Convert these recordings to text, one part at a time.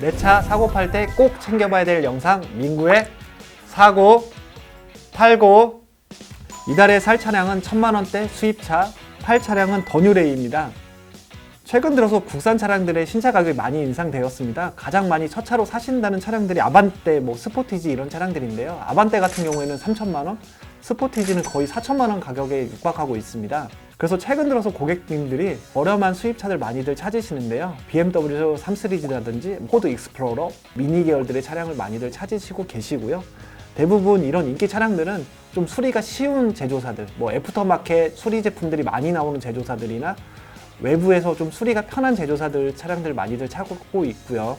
내 차 사고 팔 때 꼭 챙겨봐야 될 영상 민구의 사고 팔고 이달에 살 차량은 천만 원대 수입차 팔 차량은 더뉴레이입니다. 최근 들어서 국산 차량들의 신차 가격이 많이 인상되었습니다. 가장 많이 첫 차로 사신다는 차량들이 아반떼, 뭐 스포티지 이런 차량들인데요. 아반떼 같은 경우에는 3천만 원, 스포티지는 거의 4천만 원 가격에 육박하고 있습니다. 그래서 최근 들어서 고객님들이 저렴한 수입차들 많이들 찾으시는데요. BMW 3 시리즈라든지 포드 익스플로러, 미니 계열들의 차량을 많이들 찾으시고 계시고요. 대부분 이런 인기 차량들은 좀 수리가 쉬운 제조사들, 뭐 애프터마켓 수리 제품들이 많이 나오는 제조사들이나 외부에서 좀 수리가 편한 제조사들 차량들 많이들 찾고 있고요.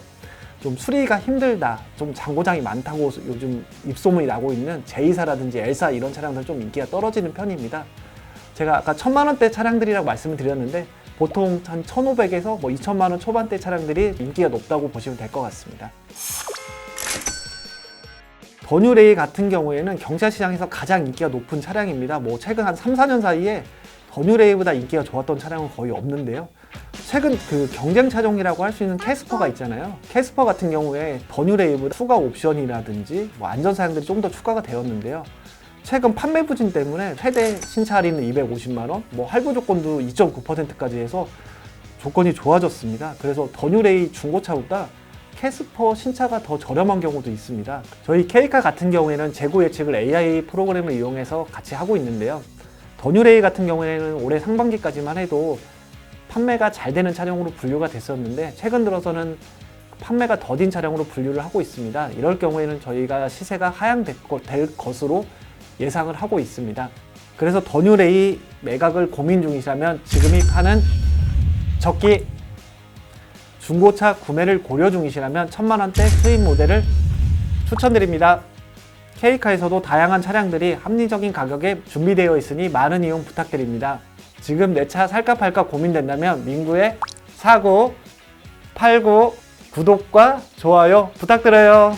좀 수리가 힘들다, 좀 장고장이 많다고 요즘 입소문이 나고 있는 제이사라든지 엘사 이런 차량들 좀 인기가 떨어지는 편입니다. 제가 아까 천만 원대 차량들이라고 말씀을 드렸는데 보통 한 1,500에서 뭐 2천만 원 초반대 차량들이 인기가 높다고 보시면 될 것 같습니다. 더뉴레이 같은 경우에는 경차 시장에서 가장 인기가 높은 차량입니다. 뭐 최근 한 3, 4년 사이에 더뉴레이보다 인기가 좋았던 차량은 거의 없는데요. 최근 그 경쟁 차종이라고 할 수 있는 캐스퍼가 있잖아요. 캐스퍼 같은 경우에 더뉴레이보다 추가 옵션이라든지 뭐 안전 사양들이 좀 더 추가가 되었는데요. 최근 판매 부진 때문에 최대 신차 할인은 250만 원, 뭐 할부 조건도 2.9%까지 해서 조건이 좋아졌습니다. 그래서 더뉴레이 중고차보다 캐스퍼 신차가 더 저렴한 경우도 있습니다. 저희 케이카 같은 경우에는 재고 예측을 AI 프로그램을 이용해서 같이 하고 있는데요. 더뉴레이 같은 경우에는 올해 상반기까지만 해도 판매가 잘 되는 차량으로 분류가 됐었는데 최근 들어서는 판매가 더딘 차량으로 분류를 하고 있습니다. 이럴 경우에는 저희가 시세가 하향될 것으로 예상을 하고 있습니다. 그래서 더뉴레이 매각을 고민 중이시라면 지금이 파는 적기 중고차 구매를 고려 중이시라면 천만 원대 수입 모델을 추천드립니다. 케이카에서도 다양한 차량들이 합리적인 가격에 준비되어 있으니 많은 이용 부탁드립니다. 지금 내 차 살까 팔까 고민된다면 민구의 사고, 팔고, 구독과 좋아요 부탁드려요.